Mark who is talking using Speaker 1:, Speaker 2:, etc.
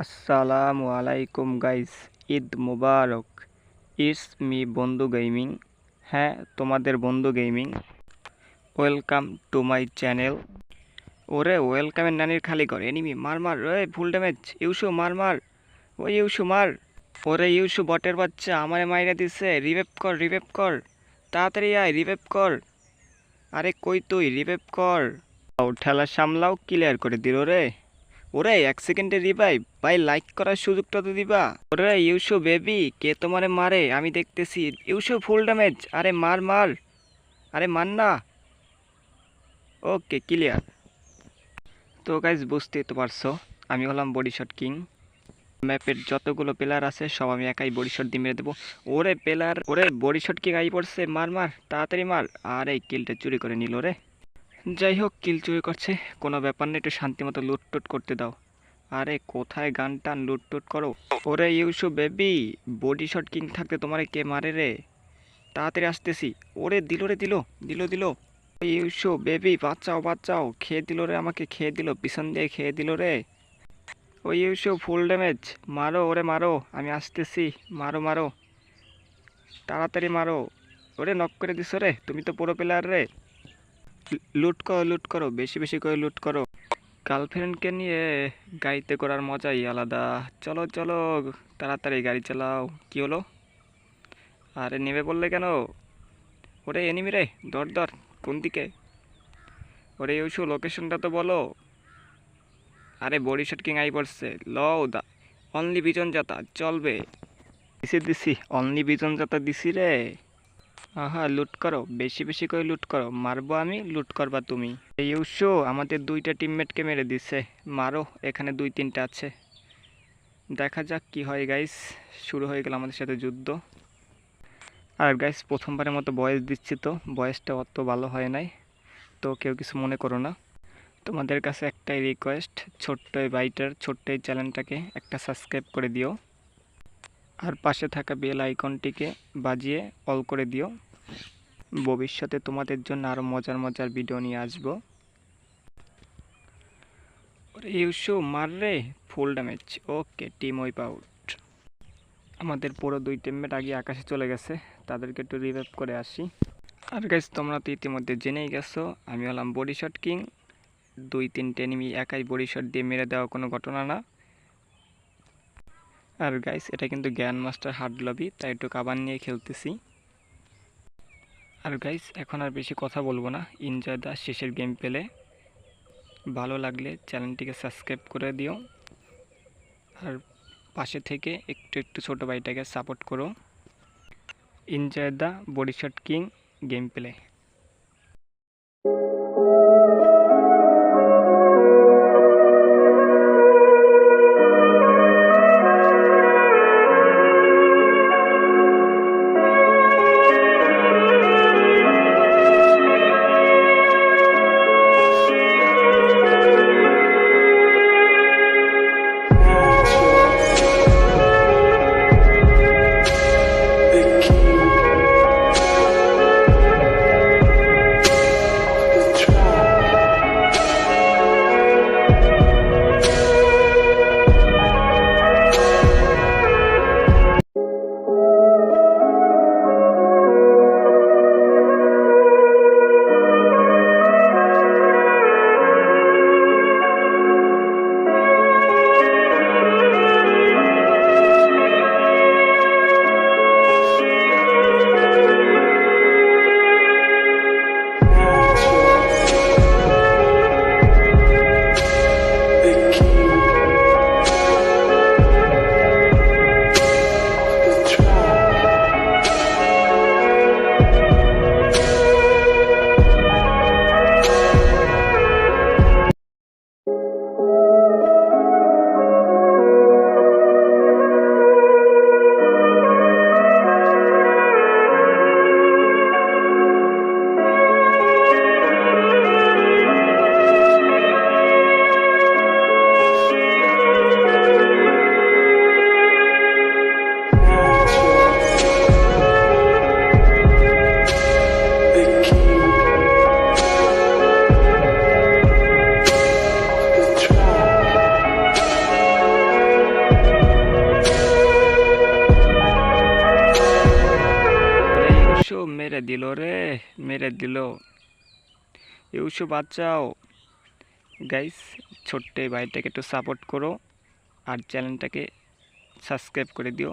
Speaker 1: আসসালামু আলাইকুম guys, Eid Mubarak. It's me বন্ধু গেমিং। হ্যাঁ তোমাদের বন্ধু gaming. Welcome to my channel. ওরে, ওয়েলকামের নানির খালি কর এনিমি, মার মার। ওই, ফুল ড্যামেজ। ইউসু, মার মার। ওই, ইউসু, মার। ওরে, ইউসু, বটের বাচ্চা আমারে মাইরা দিছে। রিভেভ কর রিভেভ কর। তাড়াতাড়ি আয় রিভেভ কর। আরে, কই তুই? রিভেভ কর। ও, ঠেলা সামলাও, ক্লিয়ার করে দিল রে। ওরে, এক সেকেন্ডে রিভাইভ ভাই লাইক করার সুযোগটা তো দিবা। ওরে, ইউসু বেবি কে তোমারে মারে? আমি দেখতেছি। ইউসু ফুল ড্যামেজ আরে, মার মার। আরে, মার না। ওকে ক্লিয়ার তো গাইজ বুঝতেই তো পারছ, আমি হলাম বডি শট কিং ম্যাপের যতগুলো প্লেয়ার আছে, সব আমি একাই বডি শট দিয়ে মেরে দেবো। ওরে প্লেয়ার ওরে বডি শট কিং আই পড়ছে। মার মার, তাড়াতাড়ি মার। আর এই কিলটা চুরি করে নিল রে। যাই হোক কিল চুরি করছে। কোনো ব্যাপার নেই, একটু শান্তি মতো লুটটুট করতে দাও। আরে, কোথায় গান টান লুটটুট করো? ওরে ইউসু বেবি, বডি শট কিং থাকতে তোমারে কে মারে রে? তাড়াতাড়ি আসতেছি। ওরে, দিল রে, দিল দিল দিল। ইউসু বেবি বাচ্চাও বাচ্চাও খেয়ে দিল রে আমাকে, খেয়ে দিল পিছন দিয়ে খেয়ে দিল রে। ওই ইউসু, ফুল ড্যামেজ। মারো, ওরে মারো, আমি আসতেছি। মারো মারো। তাড়াতাড়ি মারো। ওরে, নক করে দিস রে, তুমি তো পুরো প্লেয়ার রে। লুট করো লুট করো, বেশি বেশি করে লুট করো। গার্লফ্রেন্ডকে নিয়ে গাড়িতে করার মজাই আলাদা। চলো চলো, তাড়াতাড়ি গাড়ি চালাও। কি হলো? আরে নেমে পড়লে কেন? ওরে, এনিমি রে দর দর কোন দিকে? ওরে, ইউসু লোকেশনটা তো বলো। আরে, বডি শট কিং আই পড়ছে। লও দা অনলি বিজন যাতা, চলবে। দিছি দিছি অনলি বিজন যাতা দিছি রে। আহা, লুট করো। বেশি বেশি করে লুট করো। মারবো আমি, লুট করবা তুমি। এই উৎসো আমাদের দুইটা টিমমেটকে মেরে দিছে। মারো, এখানে দুই তিনটা আছে। দেখা যাক কি হয় গাইস শুরু হয়ে গেল আমাদের সাথে যুদ্ধ। আর গাইস প্রথমবারের মতো বয়েস দিচ্ছি তো। বয়েসটা অত ভালো হয় নাই। তো কেউ কিছু মনে করো না। তোমাদের কাছে একটাই রিকোয়েস্ট ছোট্ট এই বাইটার ছোট্ট এই চ্যানেলটাকে একটা সাবস্ক্রাইব করে দিও। আর পাশে থাকা বেল আইকনটিকে বাজিয়ে অল করে দিও। ভবিষ্যতে তোমাদের জন্য আরও মজার মজার ভিডিও নিয়ে আসব। ইউসু মার রে full damage okay team wipe out আমাদের পুরো দুই টিমমেট আগে আকাশে চলে গেছে, তাদেরকে একটু রিভাইভ করে আসি। আর গাইজ তোমরা তো ইতিমধ্যে জেনেই গেছো, আমি হলাম বডি শট কিং দুই তিনটে এনিমি একাই বডি শট দিয়ে মেরে দেওয়া কোনো ঘটনা না। আর গাইস এটা কিন্তু জ্ঞান মাস্টার হার্ড লবি তাই একটু কাবান নিয়ে খেলতেছি। আর গাইস এখন আর বেশি কথা বলব না। এনজয় দা শেষের গেম পেলে ভালো লাগলে চ্যানেলটিকে সাবস্ক্রাইব করে দিও। আর পাশে থেকে একটু একটু ছোটো ভাইটাকে সাপোর্ট করো। Enjoy the body shot king game play দিল রে, মেরে দিল। ইউসু বাচ্চাও গাইস ছোট্ট ভাইটাকে একটু সাপোর্ট করো আর চ্যানেলটাকে সাবস্ক্রাইব করে দিও।